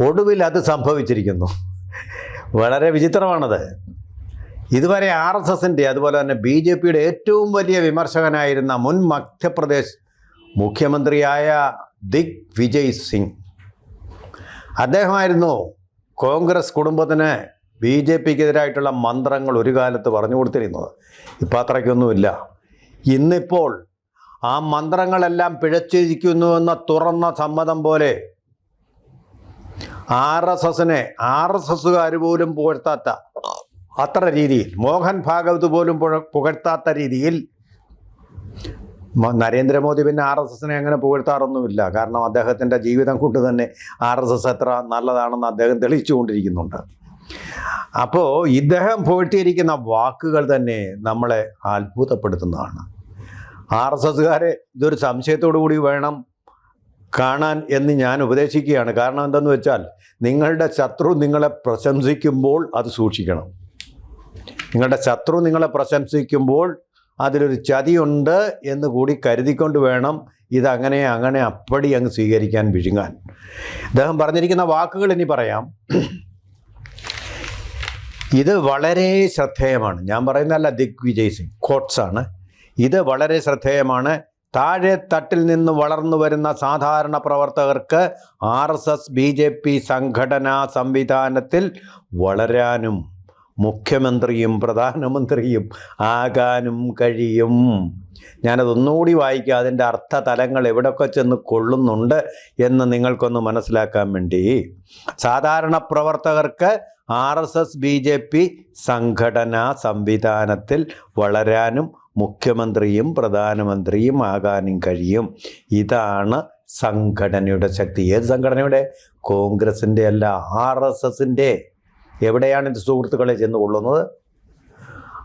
ഒടുവിൽ അത് സംഭവിച്ചിരിക്കുന്നു. വളരെ വിചിത്രമാണത്. ഇതുവരെ ആർ എസ് എസിന്റെ അതുപോലെ തന്നെ ബി ജെ പിയുടെ ഏറ്റവും വലിയ വിമർശകനായിരുന്ന മുൻ മധ്യപ്രദേശ് മുഖ്യമന്ത്രിയായ ദിഗ് വിജയ് സിംഗ്. അദ്ദേഹമായിരുന്നു കോൺഗ്രസ് കുടുംബത്തിന് ബി ജെ പിക്കെതിരായിട്ടുള്ള മന്ത്രങ്ങൾ ഒരു കാലത്ത് പറഞ്ഞു കൊടുത്തിരുന്നത്. ഇപ്പം അത്രയ്ക്കൊന്നുമില്ല. ഇന്നിപ്പോൾ ആ മന്ത്രങ്ങളെല്ലാം പിഴച്ചിരിക്കുന്നുവെന്ന തുറന്ന സമ്മതം പോലെ ആർ എസ് എസിനെ ആർ എസ് എസ്സുകാർ പോലും പുകഴ്ത്താത്ത അത്ര രീതിയിൽ മോഹൻ ഭാഗവത് പോലും പുകഴ്ത്താത്ത രീതിയിൽ നരേന്ദ്രമോദി പിന്നെ ആർ എസ് എസിനെ അങ്ങനെ പുകഴ്ത്താറൊന്നുമില്ല. കാരണം അദ്ദേഹത്തിന്റെ ജീവിതം കൊണ്ട് തന്നെ ആർ എസ് എസ് എത്ര നല്ലതാണെന്ന് അദ്ദേഹം തെളിയിച്ചുകൊണ്ടിരിക്കുന്നുണ്ട്. അപ്പോൾ ഇദ്ദേഹം പുകഴ്ത്തിയിരിക്കുന്ന വാക്കുകൾ തന്നെ നമ്മളെ അത്ഭുതപ്പെടുത്തുന്നതാണ്. ആർ എസ് എസ്സുകാരെ ഇതൊരു സംശയത്തോടു കൂടി വേണം കാണാൻ എന്ന് ഞാൻ ഉപദേശിക്കുകയാണ്. കാരണം എന്തെന്ന് വെച്ചാൽ നിങ്ങളുടെ ശത്രു നിങ്ങളെ പ്രശംസിക്കുമ്പോൾ അത് സൂക്ഷിക്കണം. നിങ്ങളുടെ ശത്രു നിങ്ങളെ പ്രശംസിക്കുമ്പോൾ അതിലൊരു ചതിയുണ്ട് എന്ന് കൂടി കരുതിക്കൊണ്ട് വേണം ഇതങ്ങനെ അങ്ങനെ അപ്പടി അങ്ങ് സ്വീകരിക്കാൻ വിഴുങ്ങാൻ. അദ്ദേഹം പറഞ്ഞിരിക്കുന്ന വാക്കുകൾ ഇനി പറയാം. ഇത് വളരെ ശ്രദ്ധേയമാണ്. ഞാൻ പറയുന്നതല്ല ദിഗ്വിജയ് സിംഗ് കോട്ട്സാണ് ഇത് വളരെ ശ്രദ്ധേയമാണ്. താഴെ തട്ടിൽ നിന്ന് വളർന്നു വരുന്ന സാധാരണ പ്രവർത്തകർക്ക് R S S B J P സംഘടനാ സംവിധാനത്തിൽ വളരാനും മുഖ്യമന്ത്രിയും പ്രധാനമന്ത്രിയും ആകാനും കഴിയും. ഞാനതൊന്നുകൂടി വായിക്കുക അതിന്റെ അർത്ഥ തലങ്ങൾ എവിടെയൊക്കെ ചെന്ന് കൊള്ളുന്നുണ്ട് എന്ന് നിങ്ങൾക്കൊന്ന് മനസ്സിലാക്കാൻ വേണ്ടി. സാധാരണ പ്രവർത്തകർക്ക് R S S B J P സംഘടനാ സംവിധാനത്തിൽ വളരാനും മുഖ്യമന്ത്രിയും പ്രധാനമന്ത്രിയും ആകാനും കഴിയും. ഇതാണ് സംഘടനയുടെ ശക്തി. ഏത് സംഘടനയുടെ കോൺഗ്രസിന്റെ അല്ല ആർ എസ് എസിന്റെ എവിടെയാണ് ഇത് സുഹൃത്തുക്കളെ ചെന്ന് കൊള്ളുന്നത്?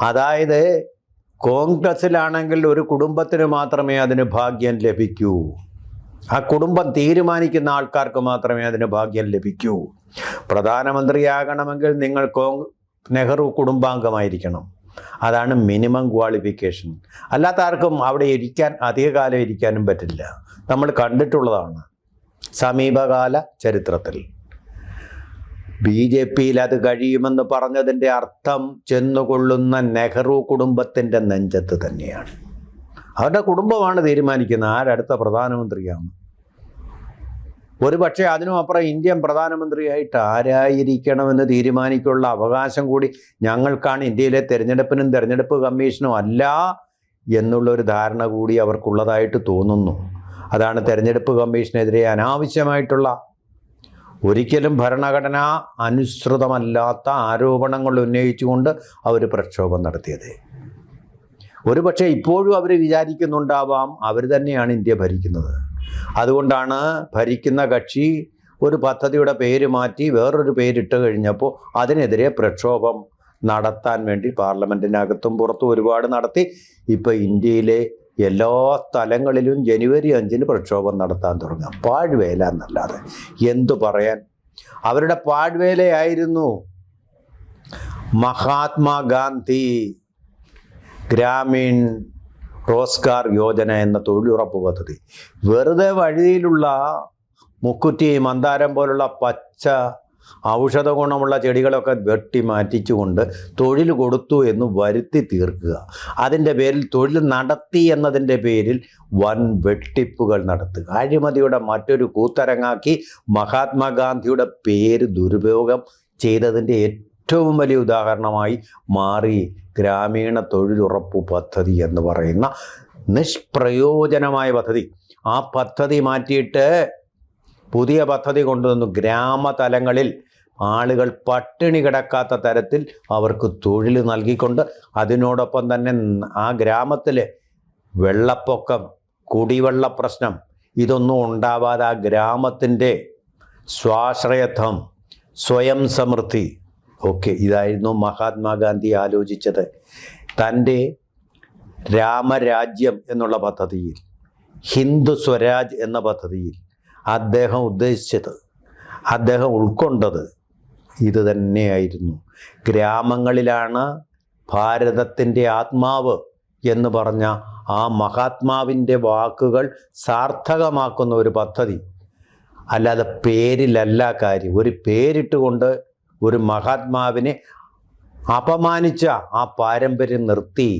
അതായത് കോൺഗ്രസ്സിലാണെങ്കിൽ ഒരു കുടുംബത്തിന് മാത്രമേ അതിന് ഭാഗ്യം ലഭിക്കൂ. ആ കുടുംബം തീരുമാനിക്കുന്ന ആൾക്കാർക്ക് മാത്രമേ അതിന് ഭാഗ്യം ലഭിക്കൂ. പ്രധാനമന്ത്രിയാകണമെങ്കിൽ നിങ്ങൾ കോ നെഹ്റു കുടുംബാംഗമായിരിക്കണം. അതാണ് മിനിമം ക്വാളിഫിക്കേഷൻ അല്ലാത്ത ആർക്കും അവിടെ ഇരിക്കാൻ അധികകാലം ഇരിക്കാനും പറ്റില്ല. നമ്മൾ കണ്ടിട്ടുള്ളതാണ് സമീപകാല ചരിത്രത്തിൽ. ബി ജെ പിയിൽ അത് കഴിയുമെന്ന് പറഞ്ഞതിന്റെ അർത്ഥം ചെന്നുകൊള്ളുന്ന നെഹ്റു കുടുംബത്തിന്റെ നെഞ്ചത്ത് തന്നെയാണ്. അവരുടെ കുടുംബമാണ് തീരുമാനിക്കുന്നത്. ആരടുത്ത പ്രധാനമന്ത്രിയാണ്? ഒരു പക്ഷേ അതിനുമപ്പുറം ഇന്ത്യൻ പ്രധാനമന്ത്രിയായിട്ട് ആരായിരിക്കണമെന്ന് തീരുമാനിക്കാനുള്ള അവകാശം കൂടി ഞങ്ങൾക്കാണ് ഇന്ത്യയിലെ തെരഞ്ഞെടുപ്പിനും തെരഞ്ഞെടുപ്പ് കമ്മീഷനും അല്ല എന്നുള്ളൊരു ധാരണ കൂടി അവർക്കുള്ളതായിട്ട് തോന്നുന്നു. അതാണ് തെരഞ്ഞെടുപ്പ് കമ്മീഷനെതിരെ അനാവശ്യമായിട്ടുള്ള ഒരിക്കലും ഭരണഘടന അനുസൃതമല്ലാത്ത ആരോപണങ്ങൾ ഉന്നയിച്ചുകൊണ്ട് അവർ പ്രക്ഷോഭം നടത്തിയത്. ഒരുപക്ഷെ ഇപ്പോഴും അവർ വിചാരിക്കുന്നുണ്ടാവാം അവർ തന്നെയാണ് ഇന്ത്യ ഭരിക്കുന്നത്. അതുകൊണ്ടാണ് ഭരിക്കുന്ന കക്ഷി ഒരു പദ്ധതിയുടെ പേര് മാറ്റി വേറൊരു പേരിട്ട് കഴിഞ്ഞപ്പോൾ അതിനെതിരെ പ്രക്ഷോഭം നടത്താൻ വേണ്ടി പാർലമെന്റിനകത്തും പുറത്തും ഒരുപാട് നടത്തി. ഇപ്പോൾ ഇന്ത്യയിലെ എല്ലാ സ്ഥലങ്ങളിലും ജനുവരി അഞ്ചിന് പ്രക്ഷോഭം നടത്താൻ തുടങ്ങുക. പാഴ്വേല എന്നല്ലാതെ എന്തു പറയാൻ? അവരുടെ പാഴ്വേലയായിരുന്നു മഹാത്മാഗാന്ധി ഗ്രാമീൺ റോസ്ഗാർ യോജന എന്ന തൊഴിലുറപ്പ് പദ്ധതി. വെറുതെ വഴിയിലുള്ള മുക്കുറ്റി മന്ദാരം പോലുള്ള പച്ച ഔഷധ ഗുണമുള്ള ചെടികളൊക്കെ വെട്ടി മാറ്റിച്ചുകൊണ്ട് തൊഴിൽ കൊടുത്തു എന്ന് വരുത്തി തീർക്കുക. അതിന്റെ പേരിൽ തൊഴിൽ നടത്തി എന്നതിന്റെ പേരിൽ വൻ വെട്ടിപ്പുകൾ നടത്തുക. അഴിമതിയുടെ മറ്റൊരു കൂത്തരങ്ങാക്കി മഹാത്മാഗാന്ധിയുടെ പേര് ദുരുപയോഗം ചെയ്തതിന്റെ ഏറ്റവും വലിയ ഉദാഹരണമായി മാറി ഗ്രാമീണ തൊഴിലുറപ്പ് പദ്ധതി എന്ന് പറയുന്ന നിഷ്പ്രയോജനമായ പദ്ധതി. ആ പദ്ധതി മാറ്റിയിട്ട് പുതിയ പദ്ധതി കൊണ്ടുവന്നു. ഗ്രാമതലങ്ങളിൽ ആളുകൾ പട്ടിണി കിടക്കാത്ത തരത്തിൽ അവർക്ക് തൊഴിൽ നൽകിക്കൊണ്ട് അതിനോടൊപ്പം തന്നെ ആ ഗ്രാമത്തിലെ വെള്ളപ്പൊക്കം കുടിവെള്ള പ്രശ്നം ഇതൊന്നും ഉണ്ടാവാതെ ആ ഗ്രാമത്തിന്റെ സ്വാശ്രയത്വം സ്വയം സമൃദ്ധി ഓക്കെ ഇതായിരുന്നു മഹാത്മാഗാന്ധി ആലോചിച്ചത്. തന്റെ രാമരാജ്യം എന്നുള്ള പദ്ധതിയിൽ ഹിന്ദു സ്വരാജ് എന്ന പദ്ധതിയിൽ അദ്ദേഹം ഉദ്ദേശിച്ചത് അദ്ദേഹം ഉൾക്കൊണ്ടത് ഇത് തന്നെയായിരുന്നു. ഗ്രാമങ്ങളിലാണ് ഭാരതത്തിന്റെ ആത്മാവ് എന്ന് പറഞ്ഞ ആ മഹാത്മാവിന്റെ വാക്കുകൾ സാർത്ഥകമാക്കുന്ന ഒരു പദ്ധതി. അല്ലാതെ പേരിലല്ല കാര്യം. ഒരു പേരിട്ടുകൊണ്ട് ഒരു മഹാത്മാവിനെ അപമാനിച്ച ആ പാരമ്പര്യം നിർത്തി.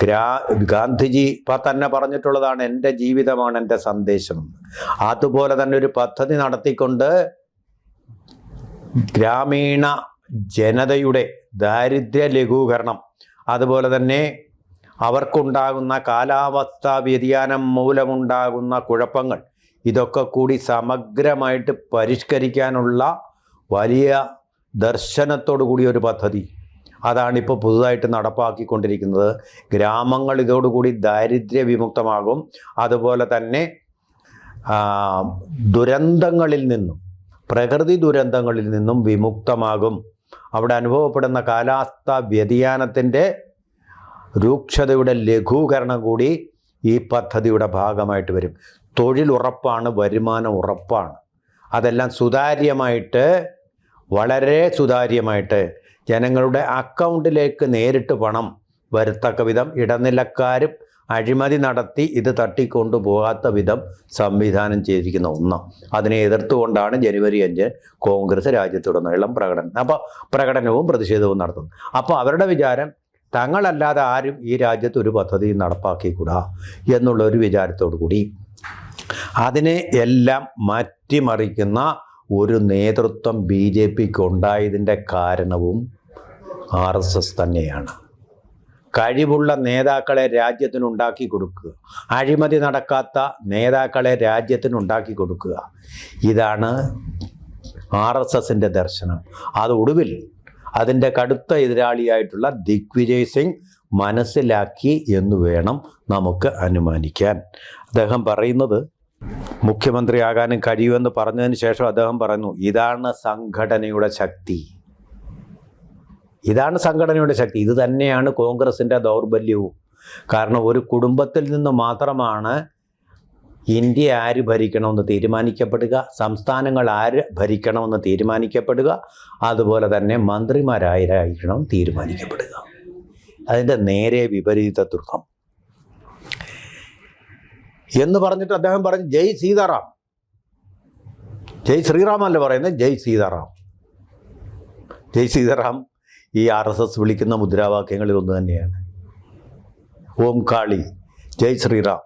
ഗ്രാ ഗാന്ധിജി ഇപ്പം തന്നെ പറഞ്ഞിട്ടുള്ളതാണ് എന്റെ ജീവിതമാണ് എന്റെ സന്ദേശം. അതുപോലെ തന്നെ ഒരു പദ്ധതി നടത്തിക്കൊണ്ട് ഗ്രാമീണ ജനതയുടെ ദാരിദ്ര്യ ലഘൂകരണം അതുപോലെ തന്നെ അവർക്കുണ്ടാകുന്ന കാലാവസ്ഥാ വ്യതിയാനം മൂലമുണ്ടാകുന്ന കുഴപ്പങ്ങൾ ഇതൊക്കെ കൂടി സമഗ്രമായിട്ട് പരിഷ്കരിക്കാനുള്ള വലിയ ദർശനത്തോടു കൂടിയ ഒരു പദ്ധതി. അതാണിപ്പോൾ പുതുതായിട്ട് നടപ്പാക്കിക്കൊണ്ടിരിക്കുന്നത്. ഗ്രാമങ്ങൾ ഇതോടുകൂടി ദാരിദ്ര്യ വിമുക്തമാകും അതുപോലെ തന്നെ ദുരന്തങ്ങളിൽ നിന്നും പ്രകൃതി ദുരന്തങ്ങളിൽ നിന്നും വിമുക്തമാകും. അവിടെ അനുഭവപ്പെടുന്ന കാലാവസ്ഥാ വ്യതിയാനത്തിന്റെ രൂക്ഷതയുടെ ലഘൂകരണം കൂടി ഈ പദ്ധതിയുടെ ഭാഗമായിട്ട് വരും. തൊഴിൽ ഉറപ്പാണ് വരുമാനം ഉറപ്പാണ്. അതെല്ലാം സുതാര്യമായിട്ട് വളരെ സുതാര്യമായിട്ട് ജനങ്ങളുടെ അക്കൗണ്ടിലേക്ക് നേരിട്ട് പണം വരത്തക്ക വിധം ഇടനിലക്കാരും അഴിമതി നടത്തി ഇത് തട്ടിക്കൊണ്ടു പോകാത്ത വിധം സംവിധാനം ചെയ്തിരിക്കുന്ന ഒന്ന്. അതിനെ എതിർത്തുകൊണ്ടാണ് ജനുവരി അഞ്ച് കോൺഗ്രസ് രാജ്യത്തുടനീളം പ്രകടനം. അപ്പോൾ പ്രകടനവും പ്രതിഷേധവും നടത്തുന്നു അപ്പോൾ അവരുടെ വിചാരം തങ്ങളല്ലാതെ ആരും ഈ രാജ്യത്ത് ഒരു പദ്ധതി നടപ്പാക്കിക്കൂടാ എന്നുള്ള ഒരു വിചാരത്തോടു കൂടി അതിനെ എല്ലാം മാറ്റിമറിക്കുന്ന ഒരു നേതൃത്വം ബി ജെ പിക്ക് ഉണ്ടായതിന്റെ കാരണവും ആർ എസ് എസ് തന്നെയാണ്. കഴിവുള്ള നേതാക്കളെ രാജ്യത്തിന് ഉണ്ടാക്കി കൊടുക്കുക. അഴിമതി നടക്കാത്ത നേതാക്കളെ രാജ്യത്തിന് ഉണ്ടാക്കി കൊടുക്കുക. ഇതാണ് ആർ എസ് എസിന്റെ ദർശനം. അത് ഒടുവിൽ അതിന്റെ കടുത്ത എതിരാളിയായിട്ടുള്ള ദിഗ്വിജയ് സിംഗ് മനസ്സിലാക്കി എന്ന് വേണം നമുക്ക് അനുമാനിക്കാൻ. അദ്ദേഹം പറയുന്നത് മുഖ്യമന്ത്രിയാകാനും കഴിയുമെന്ന് പറഞ്ഞതിന് ശേഷം അദ്ദേഹം പറഞ്ഞു ഇതാണ് സംഘടനയുടെ ശക്തി. ഇതാണ് സംഘടനയുടെ ശക്തി. ഇത് തന്നെയാണ് കോൺഗ്രസിന്റെ ദൗർബല്യവും. കാരണം ഒരു കുടുംബത്തിൽ നിന്ന് മാത്രമാണ് ഇന്ത്യ ആര് ഭരിക്കണമെന്ന് തീരുമാനിക്കപ്പെടുക സംസ്ഥാനങ്ങൾ ആര് ഭരിക്കണമെന്ന് തീരുമാനിക്കപ്പെടുക അതുപോലെ തന്നെ മന്ത്രിമാരായിരിക്കണം തീരുമാനിക്കപ്പെടുക. അതിന്റെ നേരെ വിപരീത ദുഃഖം എന്ന് പറഞ്ഞിട്ട് അദ്ദേഹം പറഞ്ഞു ജയ് സീതാറാം. ജയ് ശ്രീറാം അല്ല പറയുന്നത്? ജയ് സീതാറാം. ജയ് സീതാറാം ഈ ആർ എസ് എസ് വിളിക്കുന്ന മുദ്രാവാക്യങ്ങളിൽ ഒന്ന് തന്നെയാണ്. ഓം കാളി ജയ് ശ്രീറാം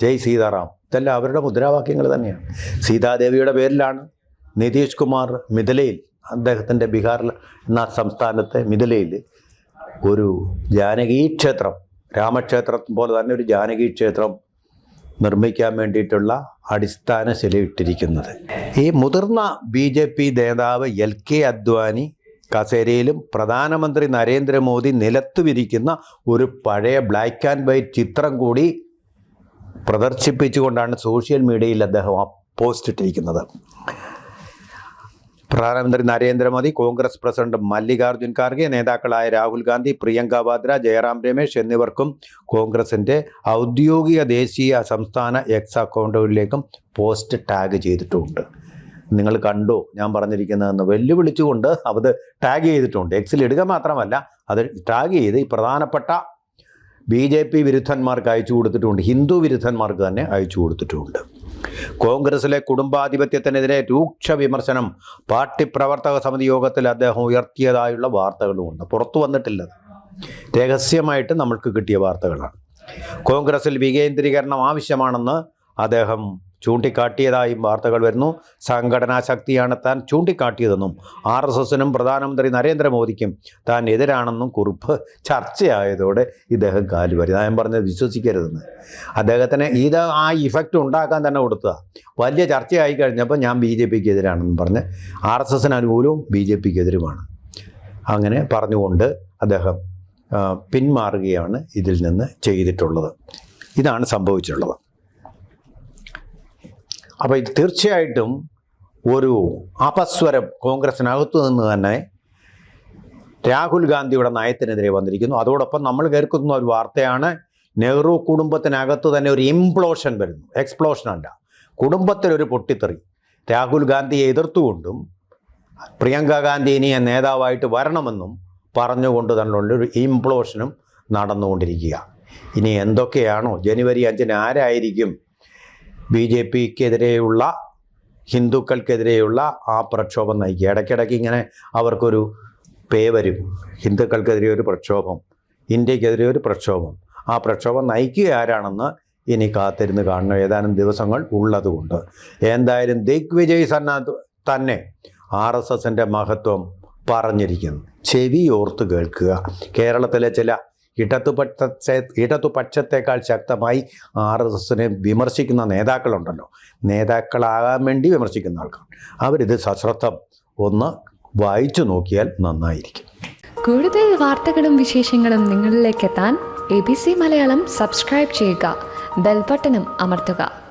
ജയ് സീതാറാം. ഇതെല്ലാം അവരുടെ മുദ്രാവാക്യങ്ങൾ തന്നെയാണ്. സീതാദേവിയുടെ പേരിലാണ് നിതീഷ് കുമാർ മിഥിലയിൽ അദ്ദേഹത്തിന്റെ ബീഹാറിൽ എന്ന സംസ്ഥാനത്തെ മിഥിലയിൽ ഒരു ജാനകീ ക്ഷേത്രം രാമക്ഷേത്രം പോലെ തന്നെ ഒരു ജാനകീ ക്ഷേത്രം നിർമ്മിക്കാൻ വേണ്ടിയിട്ടുള്ള അടിസ്ഥാന ശിലയിട്ടിരിക്കുന്നത് ഈ മുതിർന്ന ബി ജെ പി നേതാവ് എൽ കെ അദ്വാനി കസേരയിലും പ്രധാനമന്ത്രി നരേന്ദ്രമോദി നിലത്തു വിരിക്കുന്ന ഒരു പഴയ ബ്ലാക്ക് ആൻഡ് വൈറ്റ് ചിത്രം കൂടി പ്രദർശിപ്പിച്ചുകൊണ്ടാണ് സോഷ്യൽ മീഡിയയിൽ അദ്ദേഹം പോസ്റ്റ് ഇട്ടിരിക്കുന്നത്. പ്രധാനമന്ത്രി നരേന്ദ്രമോദി കോൺഗ്രസ് പ്രസിഡന്റ് മല്ലികാർജുൻ ഖാർഗെ നേതാക്കളായ രാഹുൽ ഗാന്ധി പ്രിയങ്ക വാദ്ര ജയറാം രമേശ് എന്നിവർക്കും കോൺഗ്രസിന്റെ ഔദ്യോഗിക ദേശീയ സംസ്ഥാന എക്സ് അക്കൗണ്ടുകളിലേക്കും പോസ്റ്റ് ടാഗ് ചെയ്തിട്ടുമുണ്ട് നിങ്ങൾ കണ്ടോ ഞാൻ പറഞ്ഞിരിക്കുന്നതെന്ന് വെല്ലുവിളിച്ചുകൊണ്ട് അത് ടാഗ് ചെയ്തിട്ടുണ്ട്. എക്സിൽ ഇടുക മാത്രമല്ല അത് ടാഗ് ചെയ്ത് ഈ പ്രധാനപ്പെട്ട ബി ജെ പി വിരുദ്ധന്മാർക്ക് അയച്ചു കൊടുത്തിട്ടുമുണ്ട് ഹിന്ദു വിരുദ്ധന്മാർക്ക് തന്നെ അയച്ചു കൊടുത്തിട്ടുമുണ്ട് കോൺഗ്രസിലെ കുടുംബാധിപത്യത്തിനെതിരെ രൂക്ഷ വിമർശനം പാർട്ടി പ്രവർത്തക സമിതി യോഗത്തിൽ അദ്ദേഹം ഉയർത്തിയതായുള്ള വാർത്തകളുമുണ്ട്. പുറത്തു വന്നിട്ടില്ല. രഹസ്യമായിട്ട് നമ്മൾക്ക് കിട്ടിയ വാർത്തകളാണ്. കോൺഗ്രസിൽ വികേന്ദ്രീകരണം ആവശ്യമാണെന്ന് അദ്ദേഹം ചൂണ്ടിക്കാട്ടിയതായും വാർത്തകൾ വരുന്നു. സംഘടനാ ശക്തിയാണ് താൻ ചൂണ്ടിക്കാട്ടിയതെന്നും ആർ എസ് എസിനും പ്രധാനമന്ത്രി നരേന്ദ്രമോദിക്കും താൻ എതിരാണെന്നും കുറിപ്പ് ചർച്ചയായതോടെ ഇദ്ദേഹം കാലുവരി. ഞാൻ പറഞ്ഞത് വിശ്വസിക്കരുതെന്ന്. അദ്ദേഹത്തിന് ഇത് ആ ഇഫക്റ്റ് ഉണ്ടാക്കാൻ തന്നെ കൊടുത്തുക വലിയ ചർച്ചയായി കഴിഞ്ഞപ്പോൾ ഞാൻ ബി ജെ പിക്ക് എതിരാണെന്ന് പറഞ്ഞ് ആർ എസ് എസിന് അനുകൂലവും ബി ജെ പിക്ക് എതിരുമാണ് അങ്ങനെ പറഞ്ഞുകൊണ്ട് അദ്ദേഹം പിന്മാറുകയാണ് ഇതിൽ നിന്ന് ചെയ്തിട്ടുള്ളത്. ഇതാണ് സംഭവിച്ചിട്ടുള്ളത്. അപ്പോൾ ഇത് തീർച്ചയായിട്ടും ഒരു അപസ്വരം കോൺഗ്രസിനകത്തു നിന്ന് തന്നെ രാഹുൽ ഗാന്ധിയുടെ നയത്തിനെതിരെ വന്നിരിക്കുന്നു. അതോടൊപ്പം നമ്മൾ കേൾക്കുന്ന ഒരു വാർത്തയാണ് നെഹ്റു കുടുംബത്തിനകത്ത് തന്നെ ഒരു ഇംപ്ലോഷൻ വരുന്നു. എക്സ്പ്ലോഷൻ അല്ല. കുടുംബത്തിലൊരു പൊട്ടിത്തെറി. രാഹുൽ ഗാന്ധിയെ എതിർത്തുകൊണ്ടും പ്രിയങ്ക ഗാന്ധി ഇനിയെ നേതാവായിട്ട് വരണമെന്നും പറഞ്ഞുകൊണ്ട് തന്നെ ഒരു ഇംപ്ലോഷനും നടന്നുകൊണ്ടിരിക്കുക ഇനി എന്തൊക്കെയാണോ? ജനുവരി അഞ്ചിന് ആരായിരിക്കും ബി ജെ പിക്കെതിരെയുള്ള ഹിന്ദുക്കൾക്കെതിരെയുള്ള ആ പ്രക്ഷോഭം നയിക്കുക. ഇടയ്ക്കിടയ്ക്ക് ഇങ്ങനെ അവർക്കൊരു പേ വരും. ഹിന്ദുക്കൾക്കെതിരെ ഒരു പ്രക്ഷോഭം ഇന്ത്യക്കെതിരെ ഒരു പ്രക്ഷോഭം. ആ പ്രക്ഷോഭം നയിക്കുക ആരാണെന്ന് ഇനി കാത്തിരുന്ന് കാണണം. ഏതാനും ദിവസങ്ങൾ ഉള്ളതുകൊണ്ട്. എന്തായാലും ദിഗ്വിജയ് സന്ന തന്നെ ആർ എസ് എസിന്റെ മഹത്വം പറഞ്ഞിരിക്കുന്നു. ചെവി ഓർത്ത് കേൾക്കുക. കേരളത്തിലെ ചില ഇടതുപക്ഷത്തെ ഇടതുപക്ഷത്തേക്കാൾ ശക്തമായി ആർ എസ് എസിനെ വിമർശിക്കുന്ന നേതാക്കളുണ്ടല്ലോ. നേതാക്കളാകാൻ വേണ്ടി വിമർശിക്കുന്ന ആൾക്കാർ. അവരിത് സശ്രദ്ധം ഒന്ന് വായിച്ചു നോക്കിയാൽ നന്നായിരിക്കും. കൂടുതൽ വാർത്തകളും വിശേഷങ്ങളും നിങ്ങളിലേക്ക് എത്താൻ A B C Malayalam subscribe ചെയ്യുക. ബെൽബട്ടനും അമർത്തുക.